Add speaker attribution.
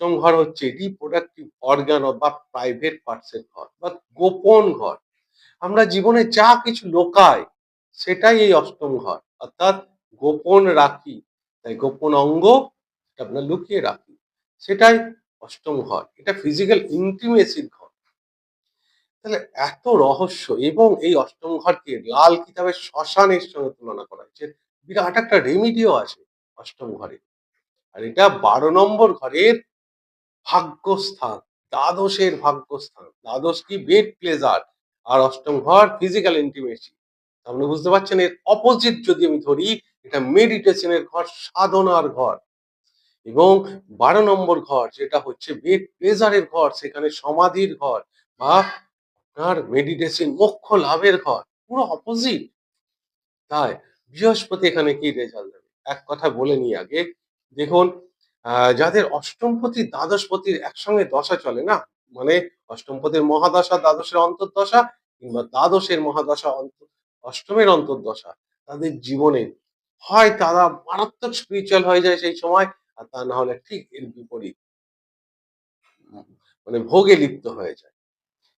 Speaker 1: অষ্টম ঘর হচ্ছে রিপ্রোডাক্টিভ অর্গান বা প্রাইভেট পার্টসের ঘর বা গোপন ঘর। আমরা জীবনে যা কিছু লোকাই সেটাই এই অষ্টম ঘর, অর্থাৎ গোপন রাখি। তাই গোপন অঙ্গ আমরা লুকিয়ে রাখি। সেটাই অষ্টম ঘর। এটা ফিজিক্যাল ইন্টিমেসির ঘর। তাহলে এত রহস্য এবং এই অষ্টম ঘরকে লাল কিতাবের শ্মশানের সঙ্গে তুলনা করা হয়েছে। বিরাট একটা রেমিডিও আছে অষ্টম ঘরে। আর এটা বারো নম্বর ঘরের ভাগ্যস্থান, দ্বাদশের ভাগ্যস্থান। দ্বাদশ কি বেড প্লেজার আর অষ্টম ঘর ফিজিক্যাল ইন্টিমেসি আপনি বুঝতে পারছেন? এর অপোজিট যদি আমি ধরি, এটা মেডিটেশনের ঘর, সাধনার ঘর। এবং বারো নম্বর ঘর যেটা হচ্ছে বেড প্লেজারের ঘর, সেখানে সমাধির ঘর বা আপনার মেডিটেশন মোক্ষ লাভের ঘর। পুরো অপোজিট তাই বৃহস্পতি এখানে কি রেজাল্ট দেবে? এক কথা বলে নিই আগে। দেখুন যাদের অষ্টমপতি দ্বাদশপতির একসঙ্গে দশা চলে না? মানে অষ্টমপতির মহাদশা, দ্বাদশের অন্তর্দশা কিংবা দ্বাদশের মহাদশা অষ্টমের অন্তর্দশা তাদের জীবনে হয় তারা মারাত্মক স্পিরিচুয়াল হয়ে যায় সেই সময় আর তা না হলে ঠিক এর বিপরীত। মানে ভোগে লিপ্ত হয়ে যায়।